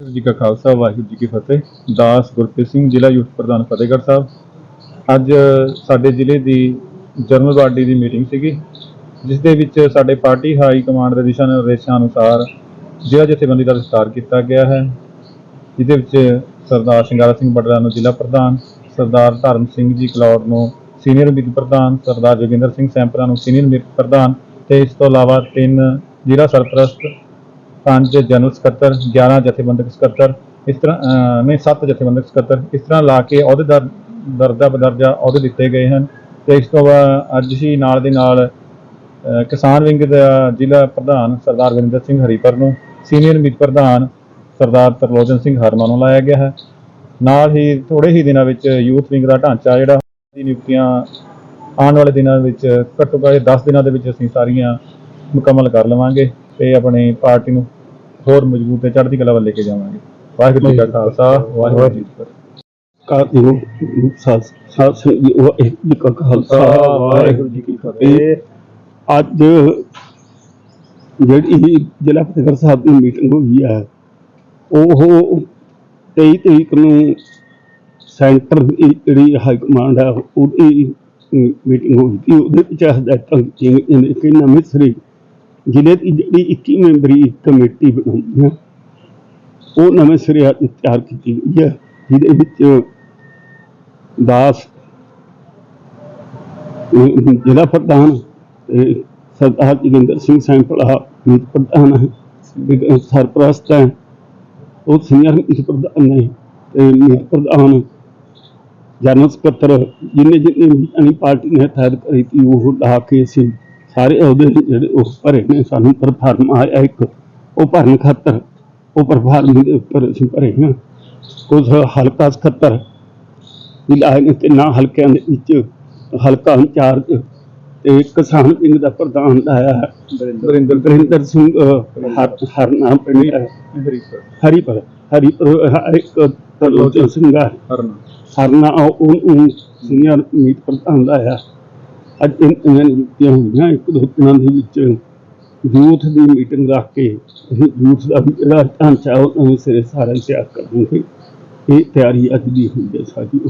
ਵਾਹਿਗੁਰੂ ਜੀ ਕਾ ਖਾਲਸਾ, ਵਾਹਿਗੁਰੂ ਜੀ ਕੀ ਫਤਿਹ। ਦਾਸ ਗੁਰਪ੍ਰੀਤ ਸਿੰਘ, ਜ਼ਿਲ੍ਹਾ ਯੂਥ ਪ੍ਰਧਾਨ ਫਤਿਹਗੜ੍ਹ ਸਾਹਿਬ। ਅੱਜ ਸਾਡੇ ਜ਼ਿਲ੍ਹੇ ਦੀ ਜਨਰਲ ਬਾਡੀ ਦੀ ਮੀਟਿੰਗ ਸੀਗੀ, ਜਿਸ ਦੇ ਵਿੱਚ ਸਾਡੇ ਪਾਰਟੀ ਹਾਈ ਕਮਾਂਡ ਦੇ ਦਿਸ਼ਾ ਨਿਰਦੇਸ਼ਾਂ ਅਨੁਸਾਰ ਜ਼ਿਲ੍ਹਾ ਜਥੇਬੰਦੀ ਦਾ ਵਿਸਤਾਰ ਕੀਤਾ ਗਿਆ ਹੈ, ਜਿਹਦੇ ਵਿੱਚ ਸਰਦਾਰ ਸ਼ਿੰਗਾਰਾ ਸਿੰਘ ਬਟਲਾ ਨੂੰ ਜ਼ਿਲ੍ਹਾ ਪ੍ਰਧਾਨ, ਸਰਦਾਰ ਧਰਮ ਸਿੰਘ ਜੀ ਕਲੌੜ ਨੂੰ ਸੀਨੀਅਰ ਮੀਤ ਪ੍ਰਧਾਨ, ਸਰਦਾਰ ਜੋਗਿੰਦਰ ਸਿੰਘ ਸੈਂਪਰਾ ਨੂੰ ਸੀਨੀਅਰ ਮਿਤ ਪ੍ਰਧਾਨ ਤੇ ਇਸ ਤੋਂ ਇਲਾਵਾ ਤਿੰਨ ਜ਼ਿਲ੍ਹਾ ਸਰਪ੍ਰਸਤ ਪੰਜ ਜਨਰਲ ਸਕੱਤਰ 11 ਜਥੇਬੰਦਕ ਸਕੱਤਰ ਇਸ ਤਰ੍ਹਾਂ ਅਹ, ਨਹੀਂ 7 ਜਥੇਬੰਦਕ ਸਕੱਤਰ ਇਸ ਤਰ੍ਹਾਂ ਲਾ ਕੇ ਅਹੁਦੇਦਾਰ ਦਰਜਾ ਬਦਰਜਾ ਅਹੁਦੇ ਦਿੱਤੇ ਗਏ ਹਨ ਤੇ ਇਸ ਤੋਂ ਬਾਅਦ ਅੱਜ ਹੀ ਨਾਲ ਦੇ ਨਾਲ ਕਿਸਾਨ ਵਿੰਗ ਦਾ ਜ਼ਿਲ੍ਹਾ ਪ੍ਰਧਾਨ ਸਰਦਾਰ ਵਿਰਿੰਦਰ ਸਿੰਘ ਹਰੀਪਰ ਨੂੰ ਸੀਨੀਅਰ ਮੀਤ ਪ੍ਰਧਾਨ ਸਰਦਾਰ ਤਰਲੋਚਨ ਸਿੰਘ ਹਰਮਾ ਨੂੰ ਲਾਇਆ ਗਿਆ ਹੈ। ਨਾਲ ਹੀ ਥੋੜੇ ਹੀ ਦਿਨਾਂ ਵਿੱਚ ਯੂਥ ਵਿੰਗ ਦਾ ਢਾਂਚਾ ਜਿਹੜਾ ਦੀ ਨਿਯੁਕਤੀਆਂ ਆਉਣ ਵਾਲੇ ਦਿਨਾਂ ਵਿੱਚ ਘੱਟੋ ਘੱਟ 10 ਦਿਨਾਂ ਦੇ ਵਿੱਚ ਅਸੀਂ ਸਾਰੀਆਂ ਮੁਕੰਮਲ ਕਰ ਲਵਾਂਗੇ ਤੇ ਆਪਣੀ ਪਾਰਟੀ ਨੂੰ ਹੋਰ ਮਜ਼ਬੂਤ ਤੇ ਚੜ੍ਹਦੀ ਕਲਾ ਵੱਲ ਲੈ ਕੇ ਜਾਵਾਂਗੇ। ਵਾਹਿਗੁਰੂ ਜੀ ਕਾ ਖਾਲਸਾ ਵਾਹਿਗੁਰੂ ਜੀ ਕੀ ਫਤਿਹ। ਕਾਨੂੰ ਸਾਧ ਸਾਧ ਸੰਗਤ ਜੀ ਵਾਹਿਗੁਰੂ ਜੀ ਕਾ ਖਾਲਸਾ ਵਾਹਿਗੁਰੂ ਜੀ ਕੀ ਫਤਿਹ। ਅੱਜ ਜਿਹੜੀ ਜ਼ਿਲ੍ਹਾ ਫਤਿਹਗੜ੍ਹ ਸਾਹਿਬ ਦੀ ਮੀਟਿੰਗ ਹੋਈ ਹੈ ਉਹ 23 ਤਰੀਕ ਨੂੰ ਸੈਂਟਰ ਦੀ ਜਿਹੜੀ ਹਾਈ ਕਮਾਂਡ ਹੈ ਉਹਦੀ ਮੀਟਿੰਗ ਹੋਈ ਸੀ। ਉਹਦੇ ਵਿੱਚ ਹਦਾਇਤਾਂ ਕੀਤੀਆਂ ਕਿ ਨਵੇਂ ਸਿਰੇ ਜ਼ਿਲ੍ਹੇ ਦੀ ਜਿਹੜੀ 21 ਮੈਂਬਰੀ ਕਮੇਟੀ ਬਣਾਉਣੀ ਹੈ ਉਹ ਨਵੇਂ ਸਿਰੇ ਅੱਜ ਤਿਆਰ ਕੀਤੀ ਗਈ ਹੈ ਜਿਹਦੇ ਵਿੱਚ ਦਾਸ ਜ਼ਿਲ੍ਹਾ ਪ੍ਰਧਾਨ ਤੇ ਸਰਦਾਰ ਜੋਗਿੰਦਰ ਸਿੰਘ ਸੈਂਪਲਾ ਮੀਤ ਪ੍ਰਧਾਨ ਹੈ ਸਰਪ੍ਰਸਤ ਹੈ ਉਹ ਸੀਨੀਅਰ ਮੀਤ ਪ੍ਰਧਾਨ ਨੇ ਤੇ ਮੀਤ ਪ੍ਰਧਾਨ ਜਨਰਲ ਸਕੱਤਰ ਜਿੰਨੇ ਜਿੰਨੇ ਪਾਰਟੀ ਨੇ ਹਦਾਇਤ ਕਰੀ ਤੀ ਉਹ ਲਾ ਕੇ ਅਸੀਂ ਸਾਰੇ ਅਹੁਦੇ ਜਿਹੜੇ ਉਹ ਭਰੇ ਨੇ ਸਾਨੂੰ ਪ੍ਰਫਾਰਮ ਆਇਆ ਇੱਕ ਉਹ ਭਰਨ ਖਾਤਰ ਉਹ ਪ੍ਰਫਾਰਮ ਦੇ ਉੱਪਰ ਅਸੀਂ ਭਰੇ ਹਾਂ। ਕੁਝ ਹਲਕਾ ਸਕੱਤਰ ਵੀ ਲਾਏ ਨੇ ਹਲਕਿਆਂ ਦੇ ਵਿੱਚ ਹਲਕਾ ਇੰਚਾਰਜ ਤੇ ਕਿਸਾਨ ਵਿੰਗ ਦਾ ਪ੍ਰਧਾਨ ਲਾਇਆ ਹੈ। ਵਰਿੰਦਰ ਵਰਿੰਦਰ ਸਿੰਘ ਹਰ ਹਰਨਾ ਪਿੰਡ ਹੈ। ਹਰੀਪੁਰ। ਹਰੀਪੁਰ ਇੱਕ ਤਰਲੋਚਨ ਸਿੰਘ ਹਰਨਾ ਹਰਨਾ ਉਹਨੂੰ ਸੀਨੀਅਰ ਮੀਤ ਪ੍ਰਧਾਨ ਲਾਇਆ ਅੱਜ ਇਨ- ਇਹਨਾਂ ਨਿਯੁਕਤੀਆਂ ਹੋਈਆਂ ਇੱਕ ਦੋ ਦਿਨਾਂ ਦੇ ਵਿੱਚ। ਯੂਥ ਦੀ ਮੀਟਿੰਗ ਰੱਖ ਕੇ ਯੂਥ ਦਾ ਵੀ ਜਿਹੜਾ ਢਾਂਚਾ ਉਹ ਨਵੇਂ ਸਿਰੇ ਸਾਰਾ ਹੀ ਤਿਆਰ ਕਰਾਂਗੇ ਇਹ ਤਿਆਰੀ ਅੱਜ ਦੀ ਹੋਈ ਹੈ ਸਾਡੀ।